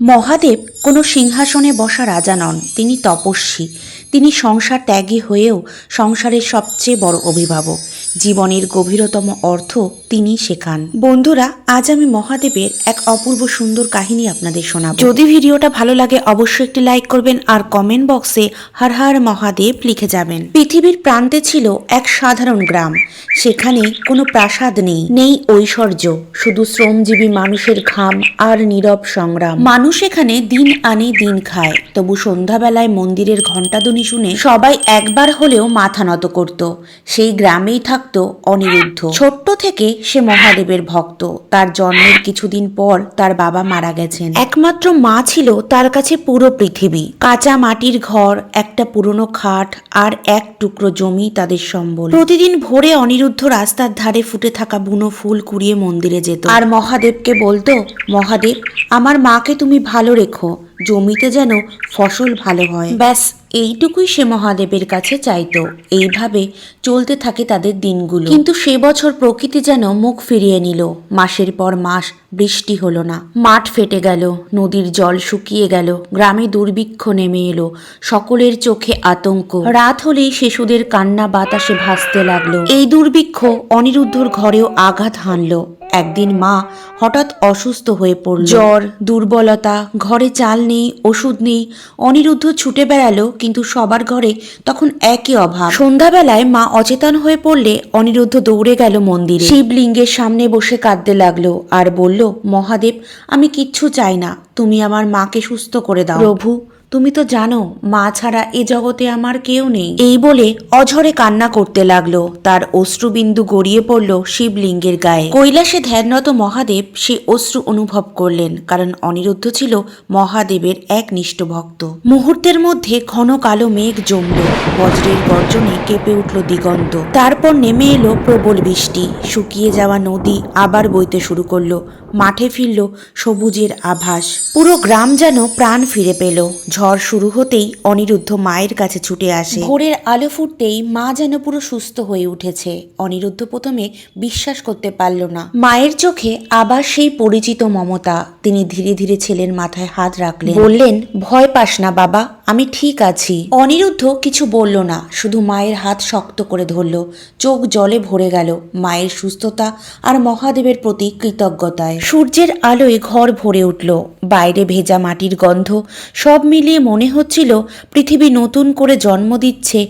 মহাদেব কোনো সিংহাসনে বসা রাজা নন তিনি তপস্বী। তিনি সংসার ত্যাগী হয়েও সংসারের সবচেয়ে বড় অভিভাবক। জীবনের গভীরতম অর্থ তিনি শেখান। বন্ধুরা আজ আমি মহাদেবের এক অপূর্ব সুন্দর কাহিনী আপনাদের শোনাব। যদি ভিডিওটা ভালো লাগে অবশ্যই একটি লাইক করবেন আর কমেন্ট বক্সে হর হর মহাদেব লিখে যাবেন। পৃথিবীর প্রান্তে ছিল এক সাধারণ গ্রাম। সেখানে কোনো প্রাসাদ নেই নেই ঐশ্বর্য। শুধু শ্রমজীবী মানুষের ঘাম আর নীরব সংগ্রাম। মানুষ এখানে দিন আনে দিন খায়। তবু সন্ধ্যাবেলায় মন্দিরের ঘণ্টাধ্বনি শুনে সবাই একবার হলেও মাথা নত করত। সেই গ্রামেই থাকতো অনিরুদ্ধ। ছোট্ট থেকে সে মহাদেবের ভক্ত। তার জন্মের কিছুদিন পর তার বাবা মারা গেছেন। একমাত্র মা ছিল তার কাছে পুরো পৃথিবী। কাঁচা মাটির ঘর, একটা পুরনো খাট আর এক টুকরো জমি তাদের সম্বল। প্রতিদিন ভোরে অনিরুদ্ধ রাস্তার ধারে ফুটে থাকা বুনো ফুল কুড়িয়ে মন্দিরে যেত। আর মহাদেবকে বলতো, মহাদেব, আমার মাকে তুমি ভালো রেখো। জমিতে যেন ফসল ভালো হয়। ব্যাস, এইটুকুই সে মহাদেবের কাছে চাইতো। এইভাবে চলতে থাকে তাদের দিনগুলো। কিন্তু সে বছর প্রকৃতি যেন মুখ ফিরিয়ে নিল। মাসের পর মাস বৃষ্টি হলো না। মাঠ ফেটে গেল, নদীর জল শুকিয়ে গেল, গ্রামে দুর্ভিক্ষ নেমে এলো, সকলের চোখে আতঙ্ক। রাত হলেই শিশুদের কান্না বাতাসে ভাসতে লাগল। এই দুর্ভিক্ষ অনিরুদ্ধর ঘরেও আঘাত হানলো। একদিন মা হঠাৎ অসুস্থ হয়ে পড়ল। জ্বর দুর্বলতা ঘরে চাল নেই ওষুধ নেই অনিরুদ্ধ ছুটে বেড়ালো কিন্তু সবার ঘরে তখন একই অভাব। সন্ধ্যাবেলায় মা অচেতন হয়ে পড়লে অনিরুদ্ধ দৌড়ে গেল মন্দিরে। শিবলিঙ্গের সামনে বসে কাঁদতে লাগল আর বলল মহাদেব আমি কিচ্ছু চাই না। তুমি আমার মাকে সুস্থ করে দাও। প্রভু তুমি তো জানো, মা ছাড়া এ জগতে আমার কেউ নেই। এই বলে অঝরে কান্না করতে লাগল। তার অশ্রুবিন্দু গড়িয়ে পড়ল শিবলিঙ্গের গায়ে। কৈলাসে ধ্যানরত মহাদেব সে অশ্রু অনুভব করলেন, কারণ অনিরুদ্ধ ছিল মহাদেবের এক নিষ্ঠ ভক্ত। মুহূর্তের মধ্যে ঘন কালো মেঘ জমল। বজ্রের গর্জনে কেঁপে উঠল দিগন্ত। তারপর নেমে এলো প্রবল বৃষ্টি। শুকিয়ে যাওয়া নদী আবার বইতে শুরু করল। মাঠে ফিরল সবুজের আভাস। পুরো গ্রাম যেন প্রাণ ফিরে পেল। ঝড় শুরু হতেই অনিরুদ্ধ মায়ের কাছে ছুটে আসে। ভোরের আলো ফুটতেই মা যেন পুরো সুস্থ হয়ে উঠেছে। অনিরুদ্ধ প্রথমে বিশ্বাস করতে পারল না। মায়ের চোখে আবার সেই পরিচিত মমতা। তিনি ধীরে ধীরে ছেলের মাথায় হাত রাখলেন। বললেন, ভয় পাস না বাবা আমি ঠিক আছি। অনিরুদ্ধ কিছু বলল না, শুধু মায়ের হাত শক্ত করে ধরল, চোখ জলে ভরে গেল মায়ের সুস্থতা আর মহাদেবের প্রতি কৃতজ্ঞতায়। সূর্যের আলোয় ঘর ভরে উঠল, বাইরে ভেজা মাটির গন্ধ সব মিলিয়ে মনে হচ্ছিল পৃথিবী নতুন করে জন্ম দিচ্ছে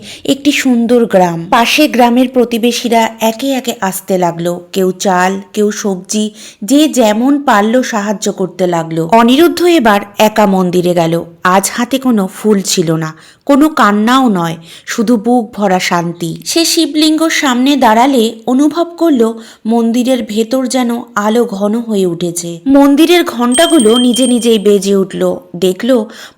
একটি সুন্দর গ্রাম। পাশে গ্রামের প্রতিবেশীরা একে একে আসতে লাগল। কেউ চাল, কেউ সবজি, যে যেমন পারল সাহায্য করতে লাগল। অনিরুদ্ধ এবার একা মন্দিরে গেল। আজ হাতে কোনো ফুল ছিল না, কোনো কান্নাও নয়, শুধু বুক ভরা শান্তি। সে শিবলিঙ্গর সামনে দাঁড়ালে অনুভব করল মন্দিরের ভেতর যেন আলো ঘন হয়ে উঠেছে। মন্দিরের ঘণ্টাগুলো নিজে নিজেই বেজে উঠল। দেখল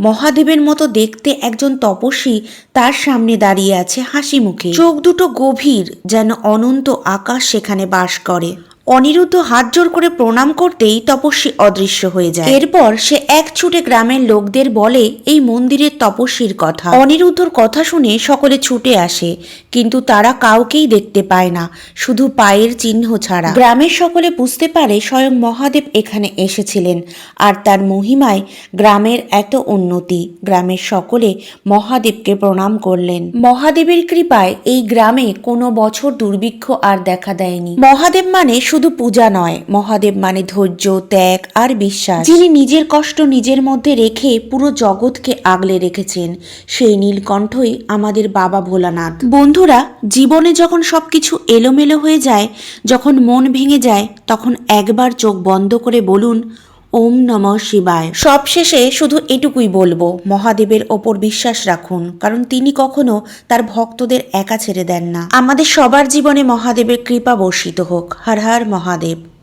মহাদেবের মতো দেখতে একজন তপস্বী তার সামনে দাঁড়িয়ে আছে। হাসি মুখে চোখ দুটো গভীর যেন অনন্ত আকাশ সেখানে বাস করে। অনিরুদ্ধ হাত জোর করে প্রণাম করতেই তপস্বী অদৃশ্য হয়ে যায়। এরপর সে এক ছুটে গ্রামের লোকদের বলে এই মন্দিরের তপস্বীর কথা। অনিরুদ্ধর কথা শুনে সকলে ছুটে আসে, কিন্তু তারা কাউকেই দেখতে পায় না, শুধু পায়ের চিহ্ন ছাড়া। গ্রামের সকলে বুঝতে পারে স্বয়ং মহাদেব এখানে এসেছিলেন, আর তার মহিমায় গ্রামের এত উন্নতি, গ্রামের সকলে মহাদেবকে প্রণাম করলেন। মহাদেবের কৃপায় এই গ্রামে কোনো বছর দুর্ভিক্ষ আর দেখা দেয়নি। মহাদেব মানে শুধু পূজা নয়, মহাদেব মানে ধৈর্য, ত্যাগ আর বিশ্বাস। যিনি নিজের কষ্ট নিজের মধ্যে রেখে পুরো জগৎকে আগলে রেখেছেন, সেই নীলকণ্ঠই আমাদের বাবা ভোলানাথ। বন্ধুরা, জীবনে যখন সবকিছু এলোমেলো হয়ে যায়, যখন মন ভেঙে যায়, তখন একবার চোখ বন্ধ করে বলুন ওম নম শিবায়। সবশেষে শুধু এটুকুই বলব, মহাদেবের ওপর বিশ্বাস রাখুন, কারণ তিনি কখনো তার ভক্তদের একা ছেড়ে দেন না। আমাদের সবার জীবনে মহাদেবের কৃপা বর্ষিত হোক। হর হর মহাদেব।